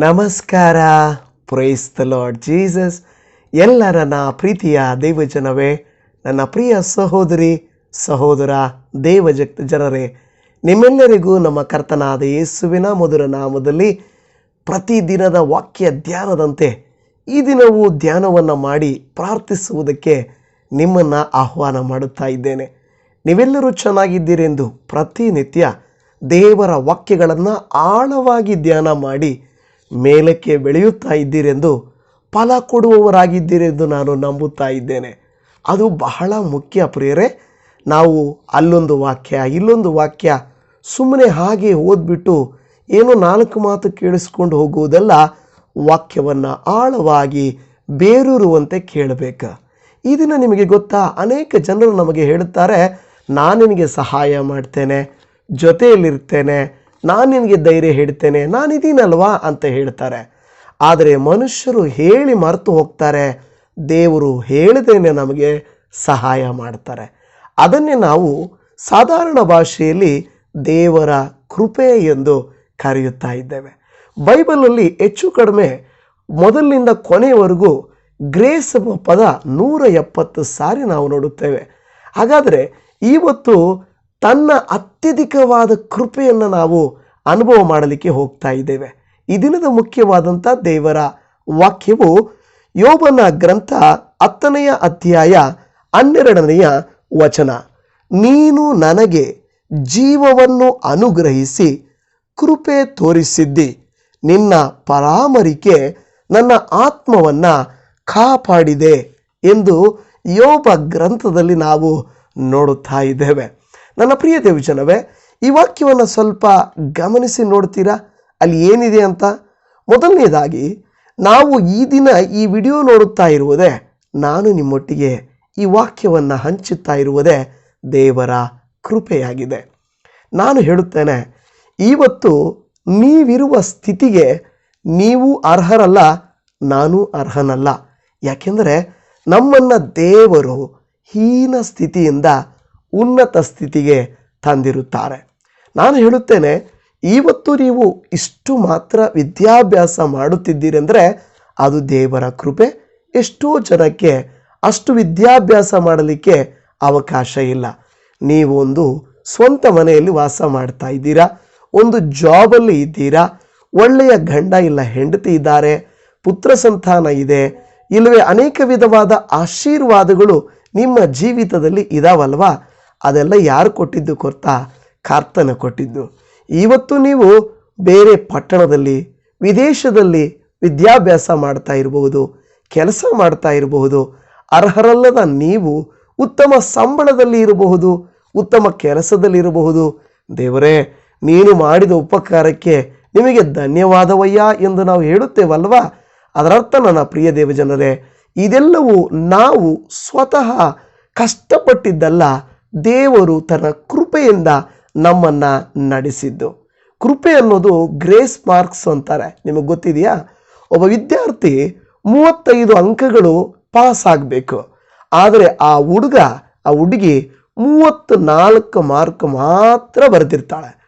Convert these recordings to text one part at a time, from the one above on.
ನಮಸ್ಕಾರ. Price the lord Jesus ಎಲ್ಲ ನನ್ನ ಪ್ರೀತಿಯ ದೇವಜನವೇ, ನನ್ನ ಪ್ರಿಯ ಸಹೋದರಿ, ಸಹೋದರ, ದೇವಜಕ್ತ ಜನರೇ, ನಿಮ್ಮೆಲ್ಲರಿಗೂ ನಮ್ಮ ಕರ್ತನಾದ ಯೇಸುವಿನ ಮಧುರ ನಾಮದಲ್ಲಿ ಪ್ರತಿದಿನದ ವಾಕ್ಯ ಧ್ಯಾನದಂತೆ ಈ ದಿನವೂ ಧ್ಯಾನವನ್ನು ಮಾಡಿ ಪ್ರಾರ್ಥಿಸುವುದಕ್ಕೆ ನಿಮ್ಮನ್ನು ಆಹ್ವಾನ ಮಾಡುತ್ತಾ ಇದ್ದೇನೆ. ನೀವೆಲ್ಲರೂ ಚೆನ್ನಾಗಿದ್ದೀರೆಂದು ಪ್ರತಿನಿತ್ಯ ದೇವರ ವಾಕ್ಯಗಳನ್ನು ಆಳವಾಗಿ ಧ್ಯಾನ ಮಾಡಿ ಮೇಲಕ್ಕೆ ಬೆಳೆಯುತ್ತಾ ಇದ್ದೀರೆಂದು, ಫಲ ಕೊಡುವವರಾಗಿದ್ದೀರೆಂದು ನಾನು ನಂಬುತ್ತಾ ಇದ್ದೇನೆ. ಅದು ಬಹಳ ಮುಖ್ಯ ಪ್ರಿಯರೇ. ನಾವು ಅಲ್ಲೊಂದು ವಾಕ್ಯ, ಇಲ್ಲೊಂದು ವಾಕ್ಯ ಸುಮ್ಮನೆ ಹಾಗೆ ಓದ್ಬಿಟ್ಟು ಏನೋ ನಾಲ್ಕು ಮಾತು ಕೇಳಿಸ್ಕೊಂಡು ಹೋಗುವುದಲ್ಲ, ವಾಕ್ಯವನ್ನು ಆಳವಾಗಿ ಬೇರೂರುವಂತೆ ಕೇಳಬೇಕು. ಇದನ್ನು ನಿಮಗೆ ಗೊತ್ತಾ, ಅನೇಕ ಜನರು ನಮಗೆ ಹೇಳುತ್ತಾರೆ ನಾನು ನಿನಗೆ ಸಹಾಯ ಮಾಡ್ತೇನೆ, ಜೊತೆಯಲ್ಲಿರ್ತೇನೆ ನಾನು ನಿನಗೆ ಧೈರ್ಯ ಹೇಳ್ತೇನೆ ನಾನಿದ್ದೀನಲ್ವಾ ಅಂತ ಹೇಳ್ತಾರೆ. ಆದರೆ ಮನುಷ್ಯರು ಹೇಳಿ ಮರೆತು ಹೋಗ್ತಾರೆ, ದೇವರು ಹೇಳದೇನೆ ನಮಗೆ ಸಹಾಯ ಮಾಡ್ತಾರೆ. ಅದನ್ನೇ ನಾವು ಸಾಧಾರಣ ಭಾಷೆಯಲ್ಲಿ ದೇವರ ಕೃಪೆ ಎಂದು ಕರೆಯುತ್ತಾ ಇದ್ದೇವೆ. ಬೈಬಲಲ್ಲಿ ಹೆಚ್ಚು ಕಡಿಮೆ ಮೊದಲಿನಿಂದ ಕೊನೆಯವರೆಗೂ ಗ್ರೇಸ್ ಎಂಬ ಪದ ನೂರ ಎಪ್ಪತ್ತು ಸಾರಿ ನಾವು ನೋಡುತ್ತೇವೆ. ಹಾಗಾದರೆ ಇವತ್ತು ತನ್ನ ಅತ್ಯಧಿಕವಾದ ಕೃಪೆಯನ್ನು ನಾವು ಅನುಭವ ಮಾಡಲಿಕ್ಕೆ ಹೋಗ್ತಾ ಇದ್ದೇವೆ. ಈ ದಿನದ ಮುಖ್ಯವಾದಂಥ ದೇವರ ವಾಕ್ಯವು ಯೋಬನ ಗ್ರಂಥ ಹತ್ತನೆಯ ಅಧ್ಯಾಯ ಹನ್ನೆರಡನೆಯ ವಚನ. ನೀನು ನನಗೆ ಜೀವವನ್ನು ಅನುಗ್ರಹಿಸಿ ಕೃಪೆ ತೋರಿಸಿದ್ದಿ. ನಿನ್ನ ಪರಾಮರಿಕೆ ನನ್ನ ಆತ್ಮವನ್ನು ಕಾಪಾಡಿದೆ ಎಂದು ಯೋಬ ಗ್ರಂಥದಲ್ಲಿ ನಾವು ನೋಡುತ್ತಾ ಇದ್ದೇವೆ. ನನ್ನ ಪ್ರಿಯ ದೇವಜನವೇ, ಈ ವಾಕ್ಯವನ್ನು ಸ್ವಲ್ಪ ಗಮನಿಸಿ ನೋಡ್ತೀರಾ? ಅಲ್ಲಿ ಏನಿದೆ ಅಂತ? ಮೊದಲನೇದಾಗಿ, ನಾವು ಈ ದಿನ ಈ ವಿಡಿಯೋ ನೋಡುತ್ತಾ ಇರುವುದೇ, ನಾನು ನಿಮ್ಮೊಟ್ಟಿಗೆ ಈ ವಾಕ್ಯವನ್ನು ಹಂಚುತ್ತಾ ಇರುವುದೇ ದೇವರ ಕೃಪೆಯಾಗಿದೆ. ನಾನು ಹೇಳುತ್ತೇನೆ, ಇವತ್ತು ನೀವಿರುವ ಸ್ಥಿತಿಗೆ ನೀವು ಅರ್ಹರಲ್ಲ, ನಾನು ಅರ್ಹನಲ್ಲ. ಯಾಕೆಂದರೆ, ನಮ್ಮನ್ನು ದೇವರು ಹೀನ ಸ್ಥಿತಿಯಿಂದ ಉನ್ನತ ಸ್ಥಿತಿಗೆ ತಂದಿರುತ್ತಾರೆ. ನಾನು ಹೇಳುತ್ತೇನೆ ಇವತ್ತು ನೀವು ಇಷ್ಟು ಮಾತ್ರ ವಿದ್ಯಾಭ್ಯಾಸ ಮಾಡುತ್ತಿದ್ದೀರೆಂದರೆ ಅದು ದೇವರ ಕೃಪೆ. ಎಷ್ಟೋ ಜನಕ್ಕೆ ಅಷ್ಟು ವಿದ್ಯಾಭ್ಯಾಸ ಮಾಡಲಿಕ್ಕೆ ಅವಕಾಶ ಇಲ್ಲ. ನೀವು ಒಂದು ಸ್ವಂತ ಮನೆಯಲ್ಲಿ ವಾಸ ಮಾಡ್ತಾ ಇದ್ದೀರಾ? ಒಂದು ಜಾಬಲ್ಲಿ ಇದ್ದೀರಾ? ಒಳ್ಳೆಯ ಗಂಡ ಇಲ್ಲ ಹೆಂಡತಿ ಇದ್ದಾರೆ? ಪುತ್ರ ಸಂತಾನ ಇದೆ? ಇಲ್ಲವೇ ಅನೇಕ ವಿಧವಾದ ಆಶೀರ್ವಾದಗಳು ನಿಮ್ಮ ಜೀವಿತದಲ್ಲಿ ಇದಾವಲ್ವಾ? ಅದೆಲ್ಲ ಯಾರು ಕೊಟ್ಟಿದ್ದು ಕೊರ್ತಾ? ಕರ್ತನ ಕೊಟ್ಟಿದ್ದು. ಇವತ್ತು ನೀವು ಬೇರೆ ಪಟ್ಟಣದಲ್ಲಿ, ವಿದೇಶದಲ್ಲಿ ವಿದ್ಯಾಭ್ಯಾಸ ಮಾಡ್ತಾ ಇರಬಹುದು ಕೆಲಸ ಮಾಡ್ತಾ ಇರಬಹುದು ಅರ್ಹರಲ್ಲದ ನೀವು ಉತ್ತಮ ಸಂಬಳದಲ್ಲಿ ಇರಬಹುದು, ಉತ್ತಮ ಕೆಲಸದಲ್ಲಿರಬಹುದು ದೇವರೇ, ನೀನು ಮಾಡಿದ ಉಪಕಾರಕ್ಕೆ ನಿಮಗೆ ಧನ್ಯವಾದವಯ್ಯ ಎಂದು ನಾವು ಹೇಳುತ್ತೇವಲ್ವಾ? ಅದರರ್ಥ ನನ್ನ ಪ್ರಿಯ ದೇವಜನರೇ, ಇದೆಲ್ಲವೂ ನಾವು ಸ್ವತಃ ಕಷ್ಟಪಟ್ಟಿದ್ದಲ್ಲ ದೇವರು ತನ್ನ ಕೃಪೆಯಿಂದ ನಮ್ಮನ್ನು ನಡೆಸಿದ್ದು. ಕೃಪೆ ಅನ್ನೋದು ಗ್ರೇಸ್ ಮಾರ್ಕ್ಸ್ ಅಂತಾರೆ. ನಿಮಗೆ ಗೊತ್ತಿದೆಯಾ? ಒಬ್ಬ ವಿದ್ಯಾರ್ಥಿ ಮೂವತ್ತೈದು ಅಂಕಗಳು ಪಾಸ್ ಆಗಬೇಕು. ಆದರೆ ಆ ಹುಡುಗ, ಆ ಹುಡುಗಿ ಮೂವತ್ತು ನಾಲ್ಕು ಮಾರ್ಕ್ ಮಾತ್ರ ಬರೆದಿರ್ತಾಳೆ.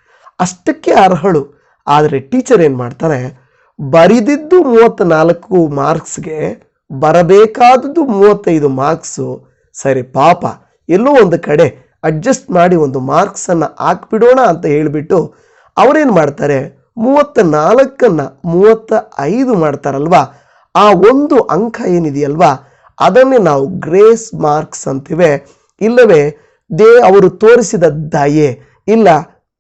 ಅಷ್ಟಕ್ಕೆ ಅರ್ಹಳು. ಆದರೆ ಟೀಚರ್ ಏನು ಮಾಡ್ತಾರೆ? ಬರಿದಿದ್ದು ಮೂವತ್ತು ನಾಲ್ಕು ಮಾರ್ಕ್ಸ್ಗೆ ಬರಬೇಕಾದದ್ದು ಮೂವತ್ತೈದು ಮಾರ್ಕ್ಸು. ಸರಿ, ಪಾಪ. ಎಲ್ಲೋ ಒಂದು ಕಡೆ ಅಡ್ಜಸ್ಟ್ ಮಾಡಿ ಒಂದು ಮಾರ್ಕ್ಸನ್ನು ಹಾಕ್ಬಿಡೋಣ ಅಂತ ಹೇಳಿಬಿಟ್ಟು ಅವರೇನು ಮಾಡ್ತಾರೆ? ಮೂವತ್ತ ನಾಲ್ಕನ್ನು ಮೂವತ್ತ ಐದು ಮಾಡ್ತಾರಲ್ವಾ? ಆ ಒಂದು ಅಂಕ ಏನಿದೆಯಲ್ವಾ? ಅದನ್ನೇ ನಾವು ಗ್ರೇಸ್ ಮಾರ್ಕ್ಸ್ ಅಂತೀವಿ. ಇಲ್ಲವೇ, ದೇ ಅವರು ತೋರಿಸಿದ ದಯೆ, ಇಲ್ಲ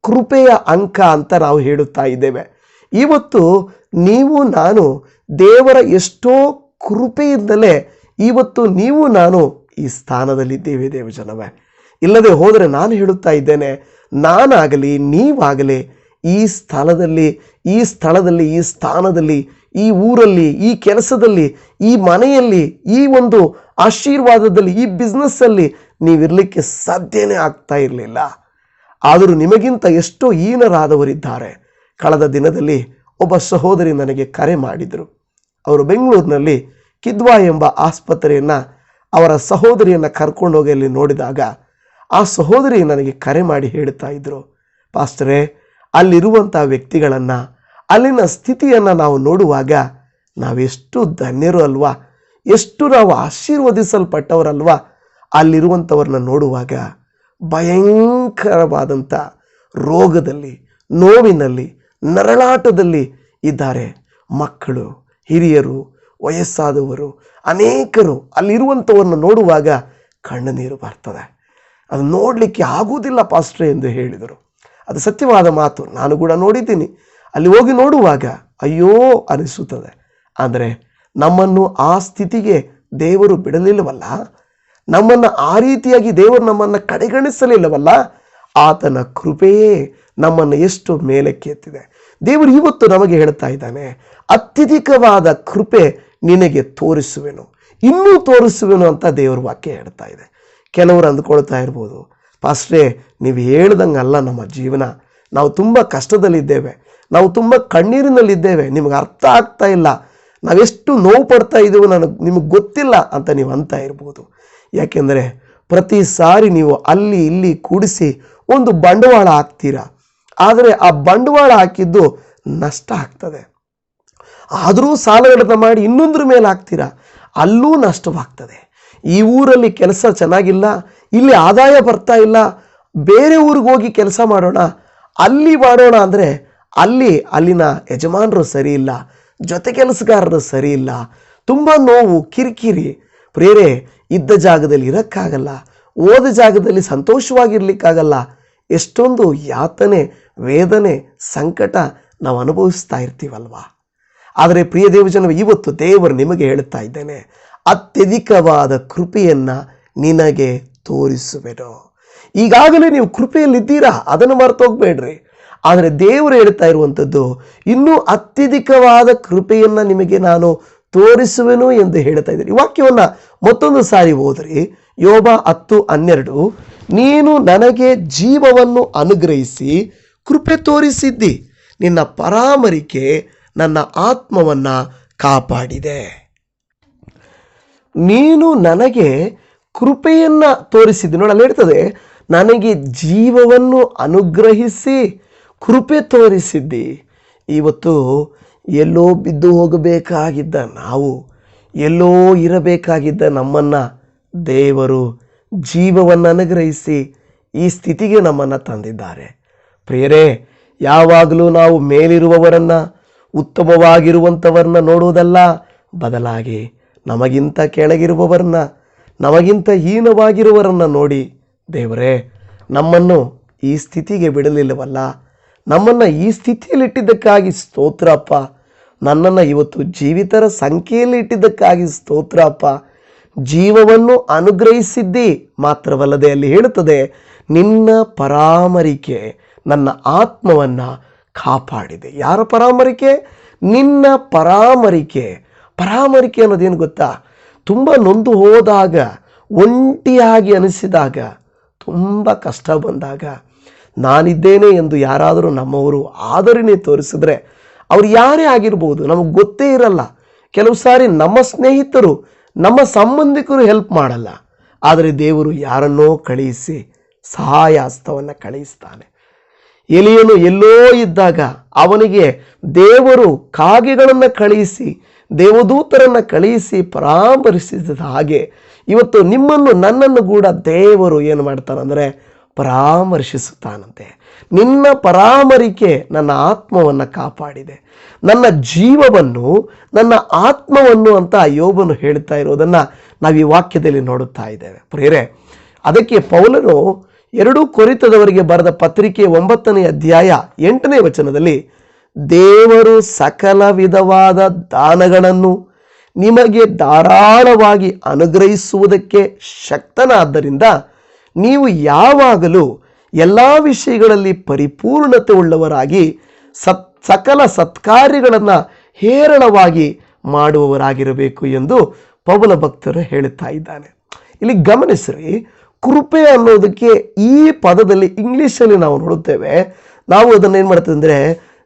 ಕೃಪೆಯ ಅಂಕ ಅಂತ ನಾವು ಹೇಳುತ್ತಾ ಇದ್ದೇವೆ. ಇವತ್ತು ನೀವು, ನಾನು ದೇವರ ಎಷ್ಟೋ ಕೃಪೆಯಿಂದಲೇ ಇವತ್ತು ನೀವು, ನಾನು ಈ ಸ್ಥಾನದಲ್ಲಿದ್ದೇವೆ ದೇವಜನವೇ ಇಲ್ಲದೆ ಹೋದರೆ ನಾನು ಹೇಳುತ್ತಾ ಇದ್ದೇನೆ, ನಾನಾಗಲಿ, ನೀವಾಗಲಿ, ಈ ಸ್ಥಳದಲ್ಲಿ ಈ ಸ್ಥಳದಲ್ಲಿ, ಈ ಸ್ಥಾನದಲ್ಲಿ, ಈ ಊರಲ್ಲಿ, ಈ ಕೆಲಸದಲ್ಲಿ, ಈ ಮನೆಯಲ್ಲಿ, ಈ ಒಂದು ಆಶೀರ್ವಾದದಲ್ಲಿ, ಈ ಬಿಸ್ನೆಸ್ಸಲ್ಲಿ ನೀವಿರಲಿಕ್ಕೆ ಸಾಧ್ಯನೇ ಆಗ್ತಾ ಇರಲಿಲ್ಲ. ಆದರೂ ನಿಮಗಿಂತ ಎಷ್ಟೋ ಹೀನರಾದವರಿದ್ದಾರೆ. ಕಳೆದ ದಿನದಲ್ಲಿ ಒಬ್ಬ ಸಹೋದರಿ ನನಗೆ ಕರೆ ಮಾಡಿದರು. ಅವರು ಬೆಂಗಳೂರಿನಲ್ಲಿ ಕಿದ್ವಾ ಎಂಬ ಆಸ್ಪತ್ರೆಯನ್ನು ಅವರ ಸಹೋದರಿಯನ್ನು ಕರ್ಕೊಂಡೋಗಿ ಅಲ್ಲಿ ನೋಡಿದಾಗ ಆ ಸಹೋದರಿ ನನಗೆ ಕರೆ ಮಾಡಿ ಹೇಳ್ತಾ ಇದ್ದರು ಪಾಸ್ಟರೇ ಅಲ್ಲಿರುವಂಥ ವ್ಯಕ್ತಿಗಳನ್ನು, ಅಲ್ಲಿನ ಸ್ಥಿತಿಯನ್ನು ನಾವು ನೋಡುವಾಗ ನಾವೆಷ್ಟು ಧನ್ಯರು ಅಲ್ವಾ? ಎಷ್ಟು ನಾವು ಆಶೀರ್ವದಿಸಲ್ಪಟ್ಟವರಲ್ವಾ? ಅಲ್ಲಿರುವಂಥವ್ರನ್ನ ನೋಡುವಾಗ ಭಯಂಕರವಾದಂಥ ರೋಗದಲ್ಲಿ, ನೋವಿನಲ್ಲಿ, ನರಳಾಟದಲ್ಲಿ ಇದ್ದಾರೆ ಮಕ್ಕಳು, ಹಿರಿಯರು, ವಯಸ್ಸಾದವರು ಅನೇಕರು ಅಲ್ಲಿರುವಂಥವನ್ನು ನೋಡುವಾಗ ಕಣ್ಣು ನೀರು ಬರ್ತದೆ. ಅದು ನೋಡಲಿಕ್ಕೆ ಆಗುವುದಿಲ್ಲ ಪಾಸ್ಟ್ರೆ ಎಂದು ಹೇಳಿದರು. ಅದು ಸತ್ಯವಾದ ಮಾತು. ನಾನು ಕೂಡ ನೋಡಿದ್ದೀನಿ. ಅಲ್ಲಿ ಹೋಗಿ ನೋಡುವಾಗ ಅಯ್ಯೋ ಅನಿಸುತ್ತದೆ. ಆದರೆ ನಮ್ಮನ್ನು ಆ ಸ್ಥಿತಿಗೆ ದೇವರು ಬಿಡಲಿಲ್ಲವಲ್ಲ? ನಮ್ಮನ್ನು ಆ ರೀತಿಯಾಗಿ ದೇವರು ನಮ್ಮನ್ನು ಕಡೆಗಣಿಸಲಿಲ್ಲವಲ್ಲ? ಆತನ ಕೃಪೆಯೇ ನಮ್ಮನ್ನು ಎಷ್ಟು ಮೇಲಕ್ಕೆ ಎತ್ತಿದೆ. ದೇವರು ಇವತ್ತು ನಮಗೆ ಹೇಳ್ತಾ ಇದ್ದಾನೆ, ಅತ್ಯಧಿಕವಾದ ಕೃಪೆ ನಿನಗೆ ತೋರಿಸುವೆನು. ಇನ್ನೂ ತೋರಿಸುವೆನು ಅಂತ ದೇವರ ವಾಕ್ಯ ಹೇಳ್ತಾ ಇದೆ. ಕೆಲವರು ಅಂದ್ಕೊಳ್ತಾ ಇರ್ಬೋದು, ಪಾಸ್ಟ್ರೇ, ನೀವು ಹೇಳ್ದಂಗಲ್ಲ ನಮ್ಮ ಜೀವನ. ನಾವು ತುಂಬ ಕಷ್ಟದಲ್ಲಿದ್ದೇವೆ. ನಾವು ತುಂಬ ಕಣ್ಣೀರಿನಲ್ಲಿದ್ದೇವೆ. ನಿಮಗೆ ಅರ್ಥ ಆಗ್ತಾ ಇಲ್ಲ. ನಾವೆಷ್ಟು ನೋವು ಪಡ್ತಾ ಇದ್ದೀವೋ ನನಗೆ, ನಿಮಗೆ ಗೊತ್ತಿಲ್ಲ ಅಂತ ನೀವು ಅಂತ ಇರ್ಬೋದು. ಯಾಕೆಂದರೆ ಪ್ರತಿ ಸಾರಿ ನೀವು ಅಲ್ಲಿ ಇಲ್ಲಿ ಕೂಡಿಸಿ ಒಂದು ಬಂಡವಾಳ ಹಾಕ್ತೀರಾ. ಆದರೆ ಆ ಬಂಡವಾಳ ಹಾಕಿದ್ದು ನಷ್ಟ ಆಗ್ತದೆ. ಆದರೂ ಸಾಲಗಡತ ಮಾಡಿ ಇನ್ನೊಂದ್ರ ಮೇಲೆ ಹಾಕ್ತೀರಾ? ಅಲ್ಲೂ ನಷ್ಟವಾಗ್ತದೆ. ಈ ಊರಲ್ಲಿ ಕೆಲಸ ಚೆನ್ನಾಗಿಲ್ಲ, ಇಲ್ಲಿ ಆದಾಯ ಬರ್ತಾ ಇಲ್ಲ, ಬೇರೆ ಊರಿಗೆ ಹೋಗಿ ಕೆಲಸ ಮಾಡೋಣ, ಅಲ್ಲಿ ಮಾಡೋಣ ಅಂದರೆ ಅಲ್ಲಿ ಅಲ್ಲಿನ ಯಜಮಾನರು ಸರಿ ಇಲ್ಲ, ಜೊತೆ ಕೆಲಸಗಾರರು ಸರಿ ಇಲ್ಲ, ತುಂಬ ನೋವು, ಕಿರಿಕಿರಿ. ಪ್ರೇರೆ ಇದ್ದ ಜಾಗದಲ್ಲಿ ಇರೋಕ್ಕಾಗಲ್ಲ, ಓದ ಜಾಗದಲ್ಲಿ ಸಂತೋಷವಾಗಿರ್ಲಿಕ್ಕಾಗಲ್ಲ, ಎಷ್ಟೊಂದು ಯಾತನೆ, ವೇದನೆ, ಸಂಕಟ ನಾವು ಅನುಭವಿಸ್ತಾ ಇರ್ತೀವಲ್ವಾ? ಆದರೆ ಪ್ರಿಯ ದೇವಜನ ಇವತ್ತು ದೇವರು ನಿಮಗೆ ಹೇಳ್ತಾ ಇದ್ದೇನೆ, ಅತ್ಯಧಿಕವಾದ ಕೃಪೆಯನ್ನು ನಿನಗೆ ತೋರಿಸುವೆನು. ಈಗಾಗಲೇ ನೀವು ಕೃಪೆಯಲ್ಲಿದ್ದೀರಾ? ಅದನ್ನು ಮರ್ತೋಗ್ಬೇಡ್ರಿ. ಆದರೆ ದೇವರು ಹೇಳ್ತಾ ಇರುವಂಥದ್ದು, ಇನ್ನೂ ಅತ್ಯಧಿಕವಾದ ಕೃಪೆಯನ್ನು ನಿಮಗೆ ನಾನು ತೋರಿಸುವೆನು ಎಂದು ಹೇಳ್ತಾ ಇದ್ದಾರೆ ಈ ವಾಕ್ಯವನ್ನು ಮತ್ತೊಂದು ಸಾರಿ ಹೋದ್ರಿ ಯೋಬ ಹತ್ತು ಹನ್ನೆರಡು, ನೀನು ನನಗೆ ಜೀವವನ್ನು ಅನುಗ್ರಹಿಸಿ ಕೃಪೆ ತೋರಿಸಿದ್ದಿ. ನಿನ್ನ ಪರಾಮರಿಕೆ ನನ್ನ ಆತ್ಮವನ್ನು ಕಾಪಾಡಿದೆ. ನೀನು ನನಗೆ ಕೃಪೆಯನ್ನು ತೋರಿಸಿದ್ದು ನೋಡಿ, ಅಲ್ಲಿ ಹೇಳ್ತದೆ, ನನಗೆ ಜೀವವನ್ನು ಅನುಗ್ರಹಿಸಿ, ಕೃಪೆ ತೋರಿಸಿದ್ದಿ. ಇವತ್ತು ಎಲ್ಲೋ ಬಿದ್ದು ಹೋಗಬೇಕಾಗಿದ್ದ ನಾವು, ಎಲ್ಲೋ ಇರಬೇಕಾಗಿದ್ದ ನಮ್ಮನ್ನು ದೇವರು ಜೀವವನ್ನು ಅನುಗ್ರಹಿಸಿ ಈ ಸ್ಥಿತಿಗೆ ನಮ್ಮನ್ನು ತಂದಿದ್ದಾರೆ. ಪ್ರಿಯರೇ, ಯಾವಾಗಲೂ ನಾವು ಮೇಲಿರುವವರನ್ನು ಉತ್ತಮವಾಗಿರುವಂಥವ್ರನ್ನ ನೋಡುವುದಲ್ಲ, ಬದಲಾಗಿ ನಮಗಿಂತ ಕೆಳಗಿರುವವರನ್ನ ನಮಗಿಂತ ಹೀನವಾಗಿರುವವರನ್ನು ನೋಡಿ, ದೇವರೇ, ನಮ್ಮನ್ನು ಈ ಸ್ಥಿತಿಗೆ ಬಿಡಲಿಲ್ಲವಲ್ಲ. ನಮ್ಮನ್ನು ಈ ಸ್ಥಿತಿಯಲ್ಲಿಟ್ಟಿದ್ದಕ್ಕಾಗಿ ಸ್ತೋತ್ರಪ್ಪ. ನನ್ನನ್ನು ಇವತ್ತು ಜೀವಿತರ ಸಂಖ್ಯೆಯಲ್ಲಿ ಇಟ್ಟಿದ್ದಕ್ಕಾಗಿ ಸ್ತೋತ್ರಪ್ಪ. ಜೀವವನ್ನು ಅನುಗ್ರಹಿಸಿದ್ದಿ ಮಾತ್ರವಲ್ಲದೆ ಅಲ್ಲಿ ಹೇಳುತ್ತದೆ, ನಿನ್ನ ಪರಾಮರಿಕೆ, ನನ್ನ ಆತ್ಮವನ್ನು ಕಾಪಾಡಿದೆ. ಯಾರ ಪರಾಮರಿಕೆ? ನಿನ್ನ ಪರಾಮರಿಕೆ. ಪರಾಮರಿಕೆ ಅನ್ನೋದೇನು ಗೊತ್ತಾ? ತುಂಬ ನೊಂದು ಹೋದಾಗ, ಒಂಟಿಯಾಗಿ ಅನಿಸಿದಾಗ, ತುಂಬ ಕಷ್ಟ ಬಂದಾಗ, ನಾನಿದ್ದೇನೆ ಎಂದು ಯಾರಾದರೂ ನಮ್ಮವರು ಆದರಣೆ ತೋರಿಸಿದ್ರೆ, ಅವ್ರು ಯಾರೇ ಆಗಿರ್ಬೋದು, ನಮಗೆ ಗೊತ್ತೇ ಇರಲ್ಲ. ಕೆಲವು ಸಾರಿ ನಮ್ಮ ಸ್ನೇಹಿತರು, ನಮ್ಮ ಸಂಬಂಧಿಕರು ಹೆಲ್ಪ್ ಮಾಡಲ್ಲ. ಆದರೆ ದೇವರು ಯಾರನ್ನೋ ಕಳುಹಿಸಿ ಸಹಾಯ ಹಸ್ತವನ್ನು ಕಳುಹಿಸ್ತಾನೆ ಎಲಿಯನು ಎಲ್ಲೋ ಇದ್ದಾಗ ಅವನಿಗೆ ದೇವರು ಕಾಗೆಗಳನ್ನು ಕಳುಹಿಸಿ, ದೇವದೂತರನ್ನು ಕಳುಹಿಸಿ ಪರಾಮರಿಸಿದ ಹಾಗೆ ಇವತ್ತು ನಿಮ್ಮನ್ನು ನನ್ನನ್ನು ಕೂಡ ದೇವರು ಏನು ಮಾಡ್ತಾನಂದರೆ ಪರಾಮರ್ಶಿಸುತ್ತಾನಂತೆ. ನಿನ್ನ ಪರಾಮರಿಕೆ ನನ್ನ ಆತ್ಮವನ್ನು ಕಾಪಾಡಿದೆ. ನನ್ನ ಜೀವವನ್ನು, ನನ್ನ ಆತ್ಮವನ್ನು ಅಂತ ಯೋಬನು ಹೇಳ್ತಾ ಇರೋದನ್ನು ನಾವು ಈ ವಾಕ್ಯದಲ್ಲಿ ನೋಡುತ್ತಾ ಇದ್ದೇವೆ. ಪ್ರೇರೆ ಅದಕ್ಕೆ ಪೌಲನು ಎರಡೂ ಕೊರಿತದವರಿಗೆ ಬರೆದ ಪತ್ರಿಕೆ ಒಂಬತ್ತನೇ ಅಧ್ಯಾಯ ಎಂಟನೇ ವಚನದಲ್ಲಿ, ದೇವರು ಸಕಲ ವಿಧವಾದ ದಾನಗಳನ್ನು ನಿಮಗೆ ಧಾರಾಳವಾಗಿ ಅನುಗ್ರಹಿಸುವುದಕ್ಕೆ ಶಕ್ತನಾದ್ದರಿಂದ ನೀವು ಯಾವಾಗಲೂ ಎಲ್ಲ ವಿಷಯಗಳಲ್ಲಿ ಪರಿಪೂರ್ಣತೆ ಉಳ್ಳವರಾಗಿ, ಸತ್, ಸಕಲ ಸತ್ಕಾರ್ಯಗಳನ್ನು ಹೇರಳವಾಗಿ ಮಾಡುವವರಾಗಿರಬೇಕು ಎಂದು ಪೌಲ ಭಕ್ತರು ಹೇಳುತ್ತಾ ಇದ್ದಾನೆ. ಇಲ್ಲಿ ಗಮನಿಸ್ರಿ ಕೃಪೆ ಅನ್ನೋದಕ್ಕೆ ಈ ಪದದಲ್ಲಿ ಇಂಗ್ಲೀಷಲ್ಲಿ ನಾವು ನೋಡುತ್ತೇವೆ, ನಾವು ಅದನ್ನು ಏನು ಮಾಡ್ತೇವೆ ಅಂದರೆ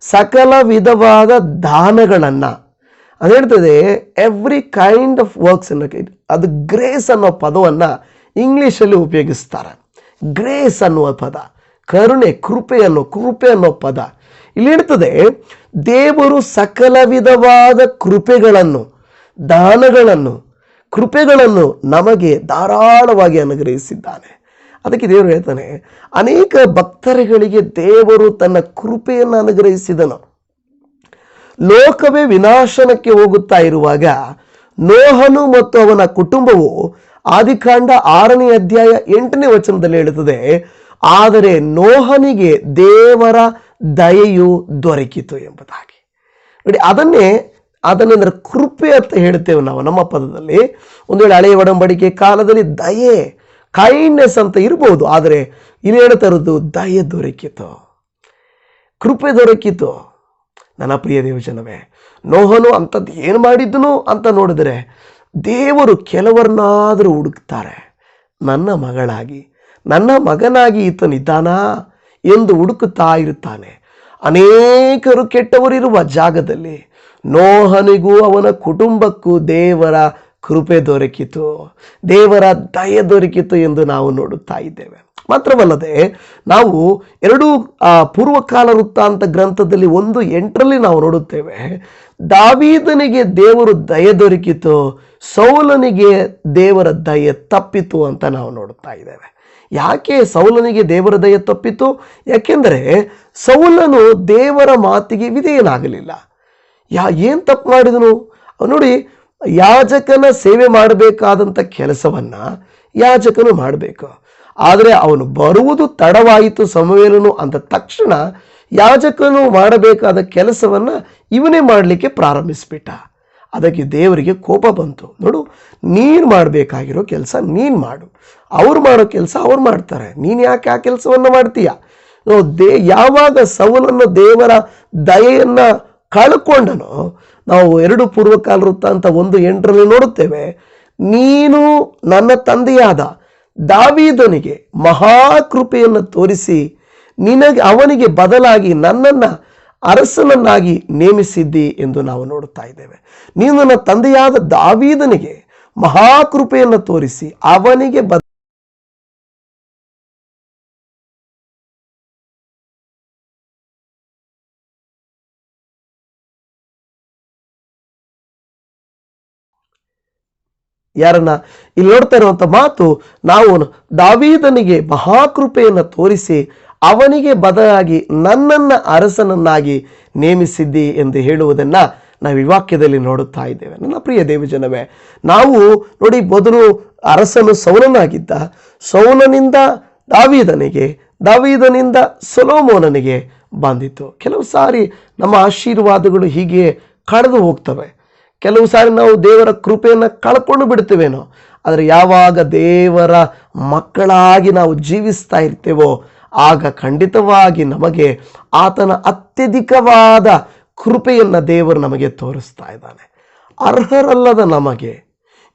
ಸಕಲ ವಿಧವಾದ ದಾನಗಳನ್ನು. ಅದು ಹೇಳ್ತದೆ ಎವ್ರಿ ಕೈಂಡ್ ಆಫ್ ವರ್ಕ್ಸ್ ಅನ್ನೋ ಅದು ಗ್ರೇಸ್ ಅನ್ನೋ ಪದವನ್ನು ಇಂಗ್ಲೀಷಲ್ಲಿ ಉಪಯೋಗಿಸ್ತಾರೆ. ಗ್ರೇಸ್ ಅನ್ನುವ ಪದ, ಕರುಣೆ, ಕೃಪೆ ಅನ್ನೋ ಕೃಪೆ ಅನ್ನೋ ಪದ. ಇಲ್ಲಿ ಹೇಳ್ತದೆ, ದೇವರು ಸಕಲ ವಿಧವಾದ ಕೃಪೆಗಳನ್ನು, ದಾನಗಳನ್ನು ಕೃಪೆಗಳನ್ನು ನಮಗೆ ಧಾರಾಳವಾಗಿ ಅನುಗ್ರಹಿಸಿದ್ದಾನೆ. ಅದಕ್ಕೆ ದೇವರು ಹೇಳ್ತಾನೆ, ಅನೇಕ ಭಕ್ತರುಗಳಿಗೆ ದೇವರು ತನ್ನ ಕೃಪೆಯನ್ನು ಅನುಗ್ರಹಿಸಿದನು. ಲೋಕವೇ ವಿನಾಶನಕ್ಕೆ ಹೋಗುತ್ತಾ ಇರುವಾಗ ನೋಹನು ಮತ್ತು ಅವನ ಕುಟುಂಬವು ಆದಿಕಾಂಡ ಆರನೇ ಅಧ್ಯಾಯ ಎಂಟನೇ ವಚನದಲ್ಲಿ ಹೇಳುತ್ತದೆ, ಆದರೆ ನೋಹನಿಗೆ ದೇವರ ದಯೆಯು ದೊರಕಿತು ಎಂಬುದಾಗಿ. ನೋಡಿ, ಅದನ್ನೇ ಅದನ್ನೆಂದ್ರೆ ಕೃಪೆ ಅಂತ ಹೇಳ್ತೇವೆ ನಾವು ನಮ್ಮ ಪದದಲ್ಲಿ. ಒಂದು ವೇಳೆ ಹಳೆಯ ಒಡಂಬಡಿಕೆ ಕಾಲದಲ್ಲಿ ದಯೆ ಕೈಂಡ್ನೆಸ್ ಅಂತ ಇರ್ಬೋದು, ಆದರೆ ಇಲ್ಲಿ ಹೇಳ್ತಾ ದಯೆ ದೊರಕಿತು. ಕೃಪೆ ದೊರಕಿತು. ನನ್ನ ಪ್ರಿಯ ದೇವಜನವೇ, ನೋಹನು ಅಂಥದ್ದು ಏನು ಮಾಡಿದ್ದನು ಅಂತ ನೋಡಿದರೆ ದೇವರು ಕೆಲವರನ್ನಾದರೂ ಹುಡುಕ್ತಾರೆ. ನನ್ನ ಮಗಳಾಗಿ, ನನ್ನ ಮಗನಾಗಿ ಈತನಿದ್ದಾನಾ ಎಂದು ಹುಡುಕುತ್ತಾ ಇರುತ್ತಾನೆ. ಅನೇಕರು ಕೆಟ್ಟವರಿರುವ ಜಾಗದಲ್ಲಿ ನೋಹನಿಗೂ ಅವನ ಕುಟುಂಬಕ್ಕೂ ದೇವರ ಕೃಪೆ ದೊರಕಿತು. ದೇವರ ದಯೆ ದೊರಕಿತು ಎಂದು ನಾವು ನೋಡುತ್ತಾ ಇದ್ದೇವೆ. ಮಾತ್ರವಲ್ಲದೆ ನಾವು ಎರಡು ಪೂರ್ವಕಾಲ ವೃತ್ತಾಂತ ಗ್ರಂಥದಲ್ಲಿ ಒಂದು ಎಂಟರಲ್ಲಿ ನಾವು ನೋಡುತ್ತೇವೆ. ದಾವೀದನಿಗೆ ದೇವರು ದಯೆ ದೊರಕಿತು, ಸೌಲನಿಗೆ ದೇವರ ದಯೆ ತಪ್ಪಿತು ಅಂತ ನಾವು ನೋಡುತ್ತಾ ಇದ್ದೇವೆ. ಯಾಕೆ ಸೌಲನಿಗೆ ದೇವರ ದಯೆ ತಪ್ಪಿತು? ಯಾಕೆಂದರೆ ಸೌಲನು ದೇವರ ಮಾತಿಗೆ ವಿಧೇಯನಾಗಲಿಲ್ಲ. ಯಾ ಏನು ತಪ್ಪು ಮಾಡಿದನು? ನೋಡಿ, ಯಾಜಕನ ಸೇವೆ ಮಾಡಬೇಕಾದಂಥ ಕೆಲಸವನ್ನ ಯಾಜಕನು ಮಾಡಬೇಕು. ಆದರೆ ಅವನು ಬರುವುದು ತಡವಾಯಿತು ಸಮವೇಲನು ಅಂದ ತಕ್ಷಣ ಯಾಜಕನು ಮಾಡಬೇಕಾದ ಕೆಲಸವನ್ನ ಇವನೇ ಮಾಡಲಿಕ್ಕೆ ಪ್ರಾರಂಭಿಸ್ಬಿಟ್ಟ. ಅದಕ್ಕೆ ದೇವರಿಗೆ ಕೋಪ ಬಂತು. ನೋಡು, ನೀನು ಮಾಡಬೇಕಾಗಿರೋ ಕೆಲಸ ನೀನು ಮಾಡು. ಅವ್ರು ಮಾಡೋ ಕೆಲಸ ಅವ್ರು ಮಾಡ್ತಾರೆ. ನೀನು ಯಾಕೆ ಆ ಕೆಲಸವನ್ನು ಮಾಡ್ತೀಯ? ದೇ, ಯಾವಾಗ ಸವಲನ್ನು ದೇವರ ದಯೆಯನ್ನ ಕಳ್ಕೊಂಡನೋ. ನಾವು ಎರಡು ಪೂರ್ವಕಾಲ ವೃತ್ತ ಅಂತ ಒಂದು ಎಂಟರಲ್ಲಿ ನೋಡುತ್ತೇವೆ. ನೀನು ನನ್ನ ತಂದೆಯಾದ ದಾವೀದನಿಗೆ ಮಹಾಕೃಪೆಯನ್ನು ತೋರಿಸಿ ನಿನಗೆ ಅವನಿಗೆ ಬದಲಾಗಿ ನನ್ನನ್ನು ಅರಸನನ್ನಾಗಿ ನೇಮಿಸಿದ್ದಿ ಎಂದು ನಾವು ನೋಡುತ್ತಾ ಇದ್ದೇವೆ. ನೀನು ನನ್ನ ತಂದೆಯಾದ ದಾವೀದನಿಗೆ ಮಹಾಕೃಪೆಯನ್ನು ತೋರಿಸಿ ಅವನಿಗೆ ಬದ ಯಾರನ್ನ ಇಲ್ಲಿ ನೋಡ್ತಾ ಇರುವಂತ ಮಾತು ನಾವು ದಾವೀದನಿಗೆ ಮಹಾಕೃಪೆಯನ್ನು ತೋರಿಸಿ ಅವನಿಗೆ ಬದಲಾಗಿ ನನ್ನನ್ನ ಅರಸನನ್ನಾಗಿ ನೇಮಿಸಿದ್ದಿ ಎಂದು ಹೇಳುವುದನ್ನ ನಾವು ಈ ವಾಕ್ಯದಲ್ಲಿ ನೋಡುತ್ತಾ ಇದ್ದೇವೆ. ನನ್ನ ಪ್ರಿಯ ದೇವಜನವೇ, ನಾವು ನೋಡಿ ಮೊದಲು ಅರಸನು ಸೌನನಾಗಿದ್ದ ಸೌನನಿಂದ ದಾವೀದನಿಗೆ, ದಾವೀದನಿಂದ ಸೊಲೋಮೋನನಿಗೆ ಬಂದಿತ್ತು. ಕೆಲವು ಸಾರಿ ನಮ್ಮ ಆಶೀರ್ವಾದಗಳು ಹೀಗೆ ಕಳೆದು ಹೋಗ್ತವೆ. ಕೆಲವು ಸಾರಿ ನಾವು ದೇವರ ಕೃಪೆಯನ್ನು ಕಳ್ಕೊಂಡು ಬಿಡ್ತೇವೇನೋ ಆದರೆ ಯಾವಾಗ ದೇವರ ಮಕ್ಕಳಾಗಿ ನಾವು ಜೀವಿಸ್ತಾ ಇರ್ತೇವೋ, ಆಗ ಖಂಡಿತವಾಗಿ ನಮಗೆ ಆತನ ಅತ್ಯಧಿಕವಾದ ಕೃಪೆಯನ್ನು ದೇವರು ನಮಗೆ ತೋರಿಸ್ತಾ ಇದ್ದಾನೆ. ಅರ್ಹರಲ್ಲದ ನಮಗೆ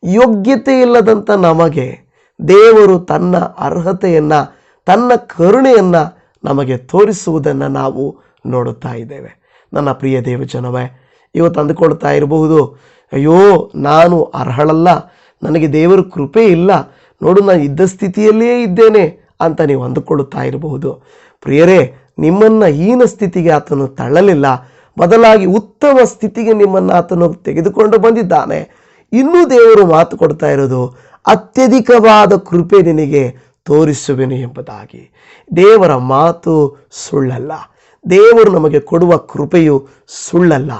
ಯೋಗ್ಯತೆ ಇಲ್ಲದಂಥ ನಮಗೆ ದೇವರು ತನ್ನ ಅರ್ಹತೆಯನ್ನು, ತನ್ನ ಕರುಣೆಯನ್ನು ನಮಗೆ ತೋರಿಸುವುದನ್ನು ನಾವು ನೋಡುತ್ತಾ ಇದ್ದೇವೆ. ನನ್ನ ಪ್ರಿಯ ದೇವಜನವೇ ಇವತ್ತು ಅಂದುಕೊಳ್ತಾ ಇರಬಹುದು. ಅಯ್ಯೋ, ನಾನು ಅರ್ಹಳಲ್ಲ, ನನಗೆ ದೇವರ ಕೃಪೆ ಇಲ್ಲ, ನೋಡು ನಾನು ಇದ್ದ ಸ್ಥಿತಿಯಲ್ಲಿಯೇ ಇದ್ದೇನೆ ಅಂತ ನೀವು ಅಂದುಕೊಳ್ಳುತ್ತಾ ಇರಬಹುದು. ಪ್ರಿಯರೇ, ನಿಮ್ಮನ್ನು ಹೀನ ಸ್ಥಿತಿಗೆ ಆತನು ತಳ್ಳಲಿಲ್ಲ, ಬದಲಾಗಿ ಉತ್ತಮ ಸ್ಥಿತಿಗೆ ನಿಮ್ಮನ್ನು ಆತನು ತೆಗೆದುಕೊಂಡು ಬಂದಿದ್ದಾನೆ. ಇನ್ನೂ ದೇವರು ಮಾತು ಕೊಡ್ತಾ ಇರೋದು, ಅತ್ಯಧಿಕವಾದ ಕೃಪೆ ನಿನಗೆ ತೋರಿಸುವೆನು ಎಂಬುದಾಗಿ. ದೇವರ ಮಾತು ಸುಳ್ಳಲ್ಲ, ದೇವರು ನಮಗೆ ಕೊಡುವ ಕೃಪೆಯು ಸುಳ್ಳಲ್ಲ.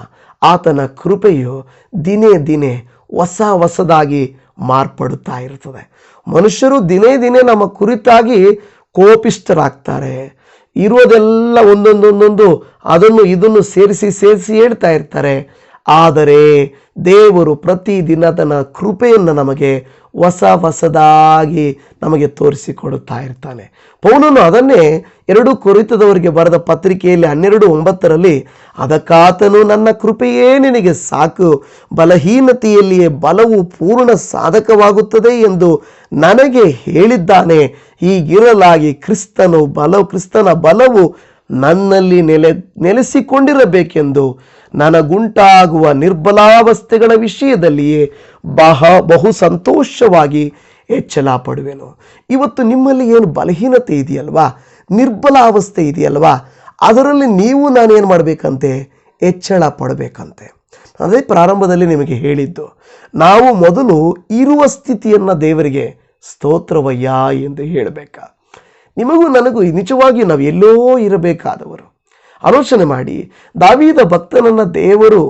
ಆತನ ಕೃಪೆಯು ದಿನೇ ದಿನೇ ಹೊಸ ಹೊಸದಾಗಿ ಮಾರ್ಪಡುತ್ತಾ ಇರುತ್ತದೆ. ಮನುಷ್ಯರು ದಿನೇ ದಿನೇ ನಮ್ಮ ಕುರಿತಾಗಿ ಕೋಪಿಷ್ಠರಾಗ್ತಾರೆ. ಇರೋದೆಲ್ಲ ಒಂದೊಂದೊಂದೊಂದು, ಅದನ್ನು ಇದನ್ನು ಸೇರಿಸಿ ಸೇರಿಸಿ ಹೇಳ್ತಾ ಇರ್ತಾರೆ. ಆದರೆ ದೇವರು ಪ್ರತಿದಿನ ತನ್ನ ಕೃಪೆಯನ್ನು ನಮಗೆ ಹೊಸ ಹೊಸದಾಗಿ ನಮಗೆ ತೋರಿಸಿಕೊಡುತ್ತಾ ಇರ್ತಾನೆ. ಪೌಲನು ಅದನ್ನೇ ಎರಡು ಕುರಿತದವರಿಗೆ ಬರೆದ ಪತ್ರಿಕೆಯಲ್ಲಿ ಹನ್ನೆರಡು ಒಂಬತ್ತರಲ್ಲಿ, ಅದಕ್ಕಾತನು ನನ್ನ ಕೃಪೆಯೇ ನಿನಗೆ ಸಾಕು, ಬಲಹೀನತೆಯಲ್ಲಿಯೇ ಬಲವು ಪೂರ್ಣ ಸಾಧಕವಾಗುತ್ತದೆ ಎಂದು ನನಗೆ ಹೇಳಿದ್ದಾನೆ. ಹೀಗಿರಲಾಗಿ ಕ್ರಿಸ್ತನು ಬಲ, ಕ್ರಿಸ್ತನ ಬಲವು ನನ್ನಲ್ಲಿ ನೆಲೆ, ನೆಲೆಸಿಕೊಂಡಿರಬೇಕೆಂದು ನನಗುಂಟಾಗುವ ನಿರ್ಬಲಾವಸ್ಥೆಗಳ ವಿಷಯದಲ್ಲಿಯೇ ಬಹ ಬಹು ಸಂತೋಷವಾಗಿ ಎಚ್ಚಲ ಪಡುವೆನು ಇವತ್ತು ನಿಮ್ಮಲ್ಲಿ ಏನು ಬಲಹೀನತೆ ಇದೆಯಲ್ವಾ? ನಿರ್ಬಲಾವಸ್ಥೆ ಇದೆಯಲ್ವಾ? ಅದರಲ್ಲಿ ನೀವು ನಾನೇನು ಮಾಡಬೇಕಂತೆ? ಎಚ್ಚಳ ಪಡಬೇಕಂತೆ ಅದೇ ಪ್ರಾರಂಭದಲ್ಲಿ ನಿಮಗೆ ಹೇಳಿದ್ದು, ನಾವು ಮೊದಲು ಇರುವ ಸ್ಥಿತಿಯನ್ನು ದೇವರಿಗೆ ಸ್ತೋತ್ರವಯ್ಯ ಎಂದು ಹೇಳಬೇಕಾ? ನಿಮಗೂ ನನಗೂ ನಿಜವಾಗಿ ನಾವು ಎಲ್ಲೋ ಇರಬೇಕಾದವರು ಆಲೋಚನೆ ಮಾಡಿ, ದಾವಿದ ಭಕ್ತನನ್ನು ದೇವರು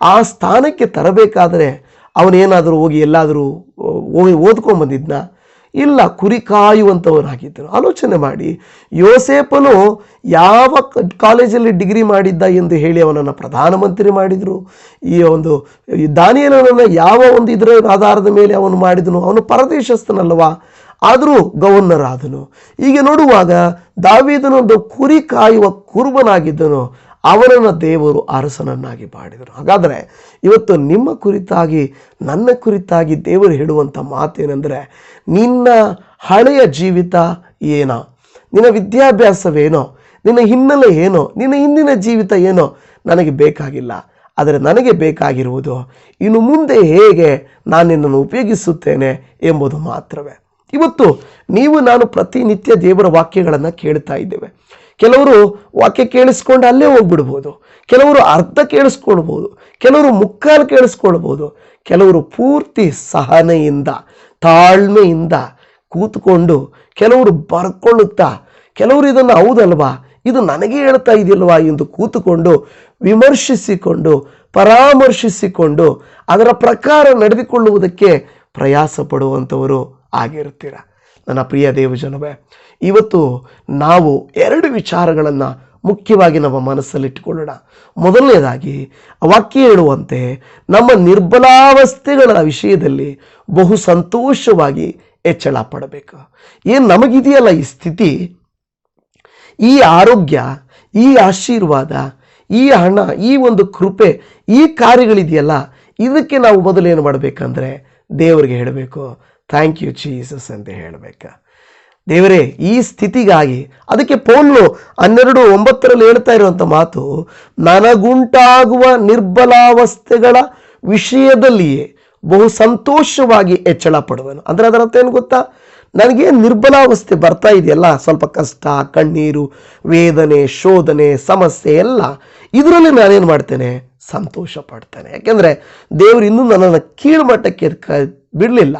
ಆ ಸ್ಥಾನಕ್ಕೆ ತರಬೇಕಾದರೆ ಅವನೇನಾದರೂ ಹೋಗಿ ಎಲ್ಲಾದರೂ ಹೋಗಿ ಓದ್ಕೊಂಬಂದಿದ್ನ ಇಲ್ಲ, ಕುರಿ ಕಾಯುವಂಥವನಾಗಿದ್ದರು ಆಲೋಚನೆ ಮಾಡಿ ಯೋಸೇಪನು ಯಾವ ಕಾಲೇಜಲ್ಲಿ ಡಿಗ್ರಿ ಮಾಡಿದ್ದ ಎಂದು ಹೇಳಿ ಅವನನ್ನು ಪ್ರಧಾನಮಂತ್ರಿ ಮಾಡಿದರು. ಈ ಒಂದು ದಾನಿಯಲನನ್ನು ಯಾವ ಒಂದು ಇದರ ಆಧಾರದ ಮೇಲೆ ಅವನು ಮಾಡಿದನು? ಅವನು ಪರದೇಶಸ್ಥನಲ್ವಾ ಆದರೂ ಗವರ್ನರ್ ಆದನು ಹೀಗೆ ನೋಡುವಾಗ ದಾವೀದನೊಂದು ಕುರಿ ಕಾಯುವ ಕುರುಬನಾಗಿದ್ದನು. ಅವನನ್ನು ದೇವರು ಅರಸನನ್ನಾಗಿ ಮಾಡಿದರು ಹಾಗಾದರೆ ಇವತ್ತು ನಿಮ್ಮ ಕುರಿತಾಗಿ, ನನ್ನ ಕುರಿತಾಗಿ ದೇವರು ಹೇಳುವಂಥ ಮಾತೇನೆಂದರೆ ನಿನ್ನ ಹಳೆಯ ಜೀವಿತ ಏನೋ? ನಿನ್ನ ವಿದ್ಯಾಭ್ಯಾಸವೇನೋ? ನಿನ್ನ ಹಿನ್ನೆಲೆ ಏನೋ? ನಿನ್ನ ಹಿಂದಿನ ಜೀವಿತ ಏನೋ? ನನಗೆ ಬೇಕಾಗಿಲ್ಲ. ಆದರೆ ನನಗೆ ಬೇಕಾಗಿರುವುದು, ಇನ್ನು ಮುಂದೆ ಹೇಗೆ ನಾನು ನಿನ್ನನ್ನು ಉಪಯೋಗಿಸುತ್ತೇನೆ ಎಂಬುದು ಮಾತ್ರವೇ. ಇವತ್ತು ನೀವು, ನಾನು ಪ್ರತಿನಿತ್ಯ ದೇವರ ವಾಕ್ಯಗಳನ್ನು ಕೇಳ್ತಾ ಇದ್ದೇವೆ. ಕೆಲವರು ವಾಕ್ಯ ಕೇಳಿಸ್ಕೊಂಡು ಅಲ್ಲೇ ಹೋಗ್ಬಿಡ್ಬೋದು. ಕೆಲವರು ಅರ್ಧ ಕೇಳಿಸ್ಕೊಳ್ಬೋದು. ಕೆಲವರು ಮುಕ್ಕಾಲು ಕೇಳಿಸ್ಕೊಳ್ಬೋದು. ಕೆಲವರು ಪೂರ್ತಿ ಸಹನೆಯಿಂದ, ತಾಳ್ಮೆಯಿಂದ ಕೂತ್ಕೊಂಡು ಕೆಲವರು ಬರ್ಕೊಳ್ಳುತ್ತಾ, ಕೆಲವರು ಇದನ್ನು ಹೌದಲ್ವಾ? ಇದು ನನಗೆ ಹೇಳ್ತಾ ಇದೆಯಲ್ವಾ ಎಂದು ಕೂತುಕೊಂಡು ವಿಮರ್ಶಿಸಿಕೊಂಡು, ಪರಾಮರ್ಶಿಸಿಕೊಂಡು ಅದರ ಪ್ರಕಾರ ನಡೆದುಕೊಳ್ಳುವುದಕ್ಕೆ ಪ್ರಯಾಸ ಪಡುವಂಥವರು ಆಗಿರ್ತೀರ ನನ್ನ ಪ್ರಿಯ ದೇವಜನವೇ, ಇವತ್ತು ನಾವು ಎರಡು ವಿಚಾರಗಳನ್ನು ಮುಖ್ಯವಾಗಿ ನಮ್ಮ ಮನಸ್ಸಲ್ಲಿಟ್ಟುಕೊಳ್ಳೋಣ. ಮೊದಲನೇದಾಗಿ ವಾಕ್ಯ ಹೇಳುವಂತೆ ನಮ್ಮ ನಿರ್ಬಲಾವಸ್ಥೆಗಳ ವಿಷಯದಲ್ಲಿ ಬಹು ಸಂತೋಷವಾಗಿ ಹೆಚ್ಚಳ ಪಡಬೇಕು. ಏನು ನಮಗಿದೆಯಲ್ಲ ಈ ಸ್ಥಿತಿ? ಈ ಆರೋಗ್ಯ, ಈ ಆಶೀರ್ವಾದ, ಈ ಹಣ, ಈ ಒಂದು ಕೃಪೆ, ಈ ಕಾರ್ಯಗಳಿದೆಯಲ್ಲ, ಇದಕ್ಕೆ ನಾವು ಮೊದಲು ಏನು ಮಾಡಬೇಕಂದ್ರೆ ದೇವರಿಗೆ ಹೇಳಬೇಕು. ಥ್ಯಾಂಕ್ ಯು ಜೀಸಸ್ ಅಂತ ಹೇಳಬೇಕು. ದೇವರೇ, ಈ ಸ್ಥಿತಿಗಾಗಿ, ಅದಕ್ಕೆ ಪೌಲು ಹನ್ನೆರಡು ಒಂಬತ್ತರಲ್ಲಿ ಹೇಳ್ತಾ ಇರುವಂಥ ಮಾತು, ನನಗುಂಟಾಗುವ ನಿರ್ಬಲಾವಸ್ಥೆಗಳ ವಿಷಯದಲ್ಲಿಯೇ ಬಹು ಸಂತೋಷವಾಗಿ ಹೆಚ್ಚಳ ಪಡುವನು ಅಂದರೆ ಅದರ ಏನು ಗೊತ್ತಾ? ನನಗೆ ನಿರ್ಬಲಾವಸ್ಥೆ ಬರ್ತಾ ಇದೆಯಲ್ಲ, ಸ್ವಲ್ಪ ಕಷ್ಟ, ಕಣ್ಣೀರು, ವೇದನೆ, ಶೋಧನೆ, ಸಮಸ್ಯೆ ಎಲ್ಲ, ಇದರಲ್ಲಿ ನಾನೇನು ಮಾಡ್ತೇನೆ? ಸಂತೋಷ ಪಡ್ತೇನೆ. ಯಾಕೆಂದರೆ ದೇವರು ಇನ್ನೂ ನನ್ನನ್ನು ಕೀಳುಮಟ್ಟಕ್ಕೆ ಬಿಡಲಿಲ್ಲ.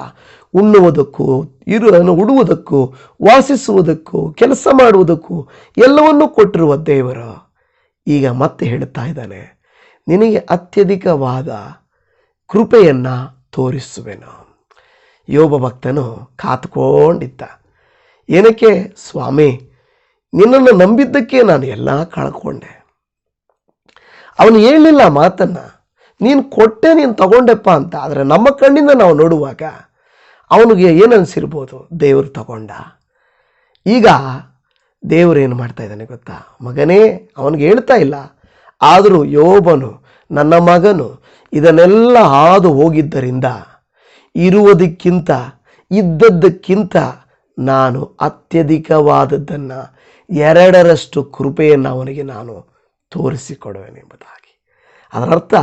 ಉಣ್ಣುವುದಕ್ಕೂ ಇರುವನ್ನು ಉಡುವುದಕ್ಕೂ, ವಾಸಿಸುವುದಕ್ಕೂ, ಕೆಲಸ ಮಾಡುವುದಕ್ಕೂ ಎಲ್ಲವನ್ನೂ ಕೊಟ್ಟಿರುವ ದೇವರು. ಈಗ ಮತ್ತೆ ಹೇಳ್ತಾ ಇದ್ದಾನೆ, ನಿನಗೆ ಅತ್ಯಧಿಕವಾದ ಕೃಪೆಯನ್ನು ತೋರಿಸುವೆನು. ಯೋಬ ಭಕ್ತನು ಕಾತ್ಕೊಂಡಿದ್ದ, ಏನಕ್ಕೆ, ಸ್ವಾಮಿ, ನಿನ್ನನ್ನು ನಂಬಿದ್ದಕ್ಕೆ ನಾನು ಎಲ್ಲ ಕಳ್ಕೊಂಡೆ. ಅವನು ಹೇಳಲಿಲ್ಲ ಮಾತನ್ನ, ನೀನು ಕೊಟ್ಟೆ ನೀನು ತಗೊಂಡೆಪ್ಪ ಅಂತ, ಆದರೆ ನಮ್ಮ ಕಣ್ಣಿಂದ ನಾವು ನೋಡುವಾಗ ಅವನಿಗೆ ಏನು ಅನಿಸಿರ್ಬೋದು ದೇವರು ತಗೊಂಡ. ಈಗ ದೇವರು ಏನು ಮಾಡ್ತಾ ಇದ್ದಾನೆ ಗೊತ್ತಾ? ಮಗನೇ, ಅವನಿಗೆ ಹೇಳ್ತಾ ಇಲ್ಲ. ಆದರೂ ಯೋಬನು, ನನ್ನ ಮಗನು, ಇದನ್ನೆಲ್ಲ ಹಾದು ಹೋಗಿದ್ದರಿಂದ ಇರುವುದಕ್ಕಿಂತ, ಇದ್ದದ್ದಕ್ಕಿಂತ ನಾನು ಅತ್ಯಧಿಕವಾದದ್ದನ್ನು ಎರಡರಷ್ಟು ಕೃಪೆಯನ್ನು ಅವನಿಗೆ ನಾನು ತೋರಿಸಿಕೊಡುವೆನೆಂಬುದಾಗಿ. ಅದರರ್ಥ,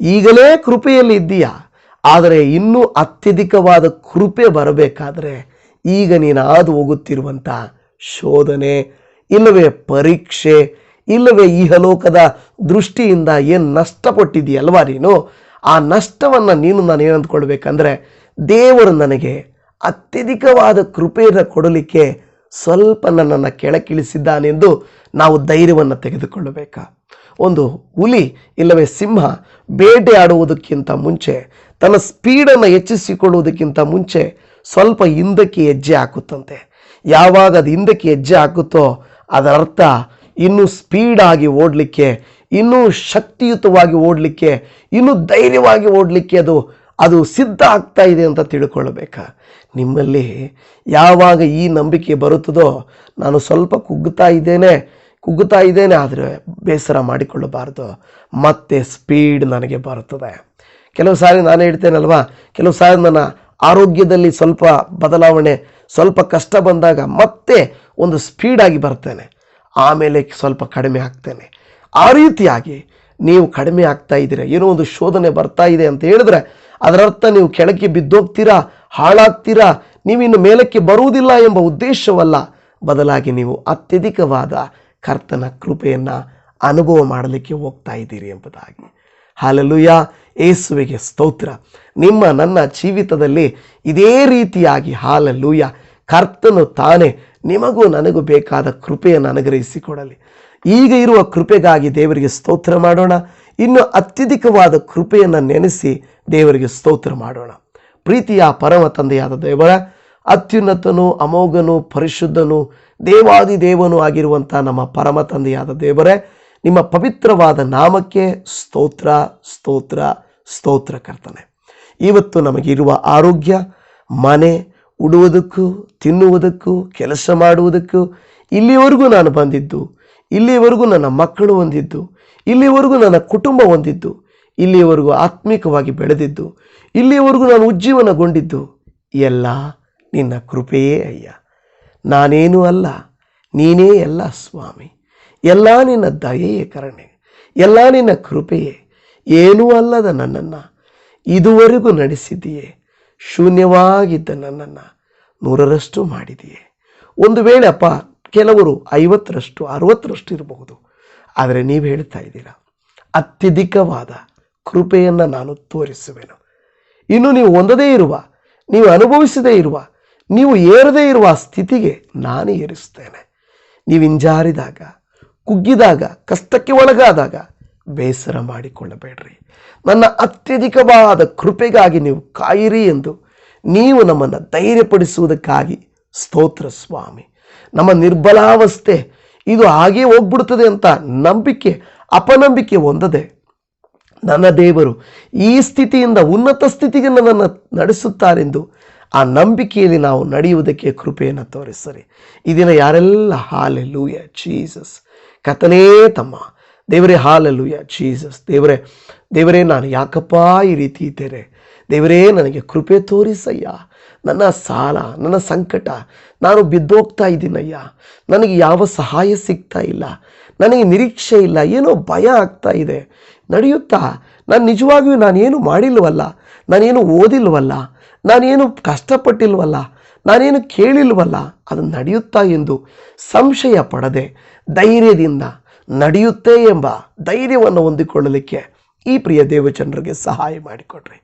ಈಗಲೇ ಕೃಪೆಯಲ್ಲಿ ಇದ್ದೀಯಾ? ಆದರೆ ಇನ್ನೂ ಅತ್ಯಧಿಕವಾದ ಕೃಪೆ ಬರಬೇಕಾದರೆ ಈಗ ನೀನು ಹೋಗುತ್ತಿರುವಂಥ ಶೋಧನೆ, ಇಲ್ಲವೇ ಪರೀಕ್ಷೆ, ಇಲ್ಲವೇ ಇಹಲೋಕದ ದೃಷ್ಟಿಯಿಂದ ಏನು ನಷ್ಟಪಟ್ಟಿದೆಯಲ್ವಾ ನೀನು? ಆ ನಷ್ಟವನ್ನು ನೀನು ನಾನು ಏನು ದೇವರು ನನಗೆ ಅತ್ಯಧಿಕವಾದ ಕೃಪೆಯನ್ನು ಕೊಡಲಿಕ್ಕೆ ಸ್ವಲ್ಪ ನನ್ನನ್ನು ಕೆಳಕ್ಕಿಳಿಸಿದ್ದಾನೆಂದು ನಾವು ಧೈರ್ಯವನ್ನು ತೆಗೆದುಕೊಳ್ಳಬೇಕಾ? ಒಂದು ಹುಲಿ ಇಲ್ಲವೇ ಸಿಂಹ ಬೇಟೆ ಆಡುವುದಕ್ಕಿಂತ ಮುಂಚೆ ತನ್ನ ಸ್ಪೀಡನ್ನು ಹೆಚ್ಚಿಸಿಕೊಳ್ಳುವುದಕ್ಕಿಂತ ಮುಂಚೆ ಸ್ವಲ್ಪ ಹಿಂದಕ್ಕೆ ಹೆಜ್ಜೆ ಹಾಕುತ್ತಂತೆ. ಯಾವಾಗ ಅದು ಹಿಂದಕ್ಕೆ ಹೆಜ್ಜೆ ಹಾಕುತ್ತೋ ಅದರ ಅರ್ಥ ಇನ್ನೂ ಸ್ಪೀಡಾಗಿ ಓಡಲಿಕ್ಕೆ, ಇನ್ನೂ ಶಕ್ತಿಯುತವಾಗಿ ಓಡಲಿಕ್ಕೆ, ಇನ್ನೂ ಧೈರ್ಯವಾಗಿ ಓಡಲಿಕ್ಕೆ ಅದು ಅದು ಸಿದ್ಧ ಆಗ್ತಾ ಇದೆ ಅಂತ ತಿಳ್ಕೊಳ್ಬೇಕಾ. ನಿಮ್ಮಲ್ಲಿ ಯಾವಾಗ ಈ ನಂಬಿಕೆ ಬರುತ್ತದೋ ನಾನು ಸ್ವಲ್ಪ ಕುಗ್ಗುತ್ತಾ ಇದ್ದೇನೆ ಕುಗ್ಗುತ್ತಾ ಇದ್ದೇನೆ, ಆದರೆ ಬೇಸರ ಮಾಡಿಕೊಳ್ಳಬಾರ್ದು. ಮತ್ತೆ ಸ್ಪೀಡ್ ನನಗೆ ಬರುತ್ತದೆ. ಕೆಲವು ಸಾರಿ ನಾನು ಹೇಳ್ತೇನಲ್ವಾ? ಕೆಲವು ಸಾರಿ ನನ್ನ ಆರೋಗ್ಯದಲ್ಲಿ ಸ್ವಲ್ಪ ಬದಲಾವಣೆ, ಸ್ವಲ್ಪ ಕಷ್ಟ ಬಂದಾಗ ಮತ್ತೆ ಒಂದು ಸ್ಪೀಡಾಗಿ ಬರ್ತೇನೆ. ಆಮೇಲೆ ಸ್ವಲ್ಪ ಕಡಿಮೆ ಆಗ್ತೇನೆ. ಆ ರೀತಿಯಾಗಿ ನೀವು ಕಡಿಮೆ ಆಗ್ತಾ ಇದ್ದೀರಾ? ಏನೋ ಒಂದು ಶೋಧನೆ ಬರ್ತಾ ಇದೆ ಅಂತ ಹೇಳಿದ್ರೆ ಅದರರ್ಥ ನೀವು ಕೆಳಕ್ಕೆ ಬಿದ್ದೋಗ್ತೀರಾ? ಹಾಳಾಗ್ತೀರಾ? ನೀವಿನ್ನು ಮೇಲಕ್ಕೆ ಬರುವುದಿಲ್ಲ ಎಂಬ ಉದ್ದೇಶವಲ್ಲ. ಬದಲಾಗಿ ನೀವು ಅತ್ಯಧಿಕವಾದ ಕರ್ತನ ಕೃಪೆಯನ್ನು ಅನುಭವ ಮಾಡಲಿಕ್ಕೆ ಹೋಗ್ತಾ ಇದ್ದೀರಿ ಎಂಬುದಾಗಿ. ಹಾಲೆಲುಯ ಏಸುವಿಗೆ ಸ್ತೋತ್ರ. ನಿಮ್ಮ ನನ್ನ ಜೀವಿತದಲ್ಲಿ ಇದೇ ರೀತಿಯಾಗಿ, ಹಾಲಲ್ಲೂಯ, ಕರ್ತನು ತಾನೇ ನಿಮಗೂ ನನಗೂ ಬೇಕಾದ ಕೃಪೆಯನ್ನು ಅನುಗ್ರಹಿಸಿಕೊಡಲಿ. ಈಗ ಇರುವ ಕೃಪೆಗಾಗಿ ದೇವರಿಗೆ ಸ್ತೋತ್ರ ಮಾಡೋಣ. ಇನ್ನು ಅತ್ಯಧಿಕವಾದ ಕೃಪೆಯನ್ನು ನೆನೆಸಿ ದೇವರಿಗೆ ಸ್ತೋತ್ರ ಮಾಡೋಣ. ಪ್ರೀತಿಯ ಪರಮ ತಂದೆಯಾದ ದೇವರ, ಅತ್ಯುನ್ನತನು, ಅಮೋಘನು, ಪರಿಶುದ್ಧನು ದೇವಾದಿ ದೇವನು ಆಗಿರುವಂಥ ನಮ್ಮ ಪರಮ ತಂದೆಯಾದ ದೇವರೇ ನಿಮ್ಮ ಪವಿತ್ರವಾದ ನಾಮಕ್ಕೆ ಸ್ತೋತ್ರ ಸ್ತೋತ್ರ ಸ್ತೋತ್ರ ಕರ್ತನೆ. ಇವತ್ತು ನಮಗಿರುವ ಆರೋಗ್ಯ, ಮನೆ ಉಡುವುದಕ್ಕೂ, ತಿನ್ನುವುದಕ್ಕೂ, ಕೆಲಸ ಮಾಡುವುದಕ್ಕೂ, ಇಲ್ಲಿವರೆಗೂ ನಾನು ಬಂದಿದ್ದು, ಇಲ್ಲಿವರೆಗೂ ನನ್ನ ಮಕ್ಕಳು ಹೊಂದಿದ್ದು, ಇಲ್ಲಿವರೆಗೂ ನನ್ನ ಕುಟುಂಬ ಹೊಂದಿದ್ದು ಇಲ್ಲಿಯವರೆಗೂ ಆತ್ಮಿಕವಾಗಿ ಬೆಳೆದಿದ್ದು ಇಲ್ಲಿಯವರೆಗೂ ನಾನು ಉಜ್ಜೀವನಗೊಂಡಿದ್ದು, ಎಲ್ಲ ನಿನ್ನ ಕೃಪೆಯೇ ಅಯ್ಯ. ನಾನೇನೂ ಅಲ್ಲ, ನೀನೇ ಎಲ್ಲ ಸ್ವಾಮಿ. ಎಲ್ಲ ನಿನ್ನ ದಯೆಯೇ ಕರುಣೆ, ಎಲ್ಲ ನಿನ್ನ ಕೃಪೆಯೇ. ಏನೂ ಅಲ್ಲದ ನನ್ನನ್ನು ಇದುವರೆಗೂ ನಡೆಸಿದ್ದೀಯೇ, ಶೂನ್ಯವಾಗಿದ್ದ ನನ್ನನ್ನು ನೂರರಷ್ಟು ಮಾಡಿದೆಯೇ ಒಂದು ವೇಳೆ ಅಪ್ಪ, ಕೆಲವರು ಐವತ್ತರಷ್ಟು, ಅರವತ್ತರಷ್ಟು ಇರಬಹುದು. ಆದರೆ ನೀವು ಹೇಳ್ತಾ ಇದ್ದೀರಾ, ಅತ್ಯಧಿಕವಾದ ಕೃಪೆಯನ್ನು ನಾನು ತೋರಿಸುವೆನು. ಇನ್ನು ನೀವು ಹೊಂದದೇ ಇರುವ, ನೀವು ಅನುಭವಿಸದೇ ಇರುವ, ನೀವು ಏರದೇ ಇರುವ ಸ್ಥಿತಿಗೆ ನಾನು ಏರಿಸ್ತೇನೆ ನೀವು ಹಿಂಜಾರಿದಾಗ ಕುಗ್ಗಿದಾಗ, ಕಷ್ಟಕ್ಕೆ ಒಳಗಾದಾಗ ಬೇಸರ ಮಾಡಿಕೊಳ್ಳಬೇಡ್ರಿ. ನನ್ನ ಅತ್ಯಧಿಕವಾದ ಕೃಪೆಗಾಗಿ ನೀವು ಕಾಯಿರಿ ಎಂದು ನೀವು ನಮ್ಮನ್ನು ಧೈರ್ಯಪಡಿಸುವುದಕ್ಕಾಗಿ ಸ್ತೋತ್ರ ಸ್ವಾಮಿ. ನಮ್ಮ ನಿರ್ಬಲಾವಸ್ಥೆ ಇದು ಹಾಗೇ ಹೋಗ್ಬಿಡ್ತದೆ ಅಂತ ನಂಬಿಕೆ, ಅಪನಂಬಿಕೆ ಹೊಂದದೆ ನನ್ನ ದೇವರು ಈ ಸ್ಥಿತಿಯಿಂದ ಉನ್ನತ ಸ್ಥಿತಿಗೆ ನನ್ನನ್ನು ನಡೆಸುತ್ತಾರೆಂದು ಆ ನಂಬಿಕೆಯಲ್ಲಿ ನಾವು ನಡೆಯುವುದಕ್ಕೆ ಕೃಪೆಯನ್ನು ತೋರಿಸರಿ. ಇದನ್ನು ಯಾರೆಲ್ಲ ಯಾರೆಲ್ಲ ಹಾಲೆಲ್ಲೂಯ ಜೀಸಸ್ ಕತನೇ ತಮ್ಮ. ದೇವರೇ ಹಾಲೆಲ್ಲೂಯ ಜೀಸಸ್. ದೇವರೇ ದೇವರೇ, ನಾನು ಯಾಕಪ್ಪ ಈ ರೀತಿ ಇದ್ದೇನೆ? ದೇವರೇ, ನನಗೆ ಕೃಪೆ ತೋರಿಸಯ್ಯ. ನನ್ನ ಸಾಲ, ನನ್ನ ಸಂಕಟ, ನಾನು ಬಿದ್ದೋಗ್ತಾ ಇದ್ದೀನಯ್ಯ. ನನಗೆ ಯಾವ ಸಹಾಯ ಸಿಗ್ತಾ ಇಲ್ಲ. ನನಗೆ ನಿರೀಕ್ಷೆ ಇಲ್ಲ. ಏನೋ ಭಯ ಆಗ್ತಾ ಇದೆ. ನಡೆಯುತ್ತಾ? ನಾನು ನಿಜವಾಗಿಯೂ ನಾನೇನು ಮಾಡಿಲ್ವಲ್ಲ ನಾನೇನು ಓದಿಲ್ವಲ್ಲ ನಾನೇನು ಕಷ್ಟಪಟ್ಟಿಲ್ವಲ್ಲ ನಾನೇನು ಕೇಳಿಲ್ವಲ್ಲ ಅದು ನಡೆಯುತ್ತಾ ಎಂದು ಸಂಶಯ ಪಡದೆ ಧೈರ್ಯದಿಂದ ನಡೆಯುತ್ತೆ ಎಂಬ ಧೈರ್ಯವನ್ನು ಹೊಂದಿಕೊಳ್ಳಲಿಕ್ಕೆ ಈ ಪ್ರಿಯ ದೇವಚಂದ್ರರಿಗೆ ಸಹಾಯ ಮಾಡಿಕೊಡ್ರಿ.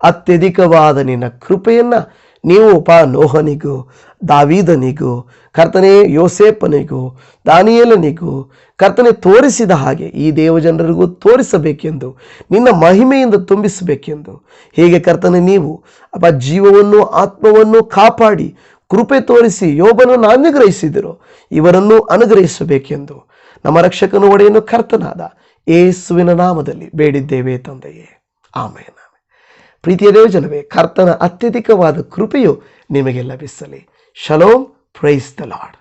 ಅತ್ಯಧಿಕವಾದ ನಿನ್ನ ಕೃಪೆಯನ್ನು ನೀವು ಉಪ ನೋಹನಿಗೂ, ದಾವೀದನಿಗೂ, ಕರ್ತನೆ ಯೋಸೇಪನಿಗೂ ದಾನಿಯೇಲನಿಗೂ ಕರ್ತನೆ ತೋರಿಸಿದ ಹಾಗೆ ಈ ದೇವಜನರಿಗೂ ತೋರಿಸಬೇಕೆಂದು, ನಿನ್ನ ಮಹಿಮೆಯಿಂದ ತುಂಬಿಸಬೇಕೆಂದು, ಹೀಗೆ ಕರ್ತನೆ ನೀವು ಅಪ್ಪ ಜೀವವನ್ನು ಆತ್ಮವನ್ನು ಕಾಪಾಡಿ ಕೃಪೆ ತೋರಿಸಿ ಯೋಬನನ್ನು ಅನುಗ್ರಹಿಸಿದರು. ಇವರನ್ನು ಅನುಗ್ರಹಿಸಬೇಕೆಂದು ನಮ್ಮ ರಕ್ಷಕನು ಒಡೆಯನ್ನು ಕರ್ತನಾದ ಏಸುವಿನ ನಾಮದಲ್ಲಿ ಬೇಡಿದ್ದೇವೆ ತಂದೆಯೇ. ಆಮೇನ. ಪ್ರೀತಿಯ ದೇವಜನವೇ, ಕರ್ತನ ಅತ್ಯಧಿಕವಾದ ಕೃಪೆಯು ನಿಮಗೆ ಲಭಿಸಲಿ. Shalom, praise the lord.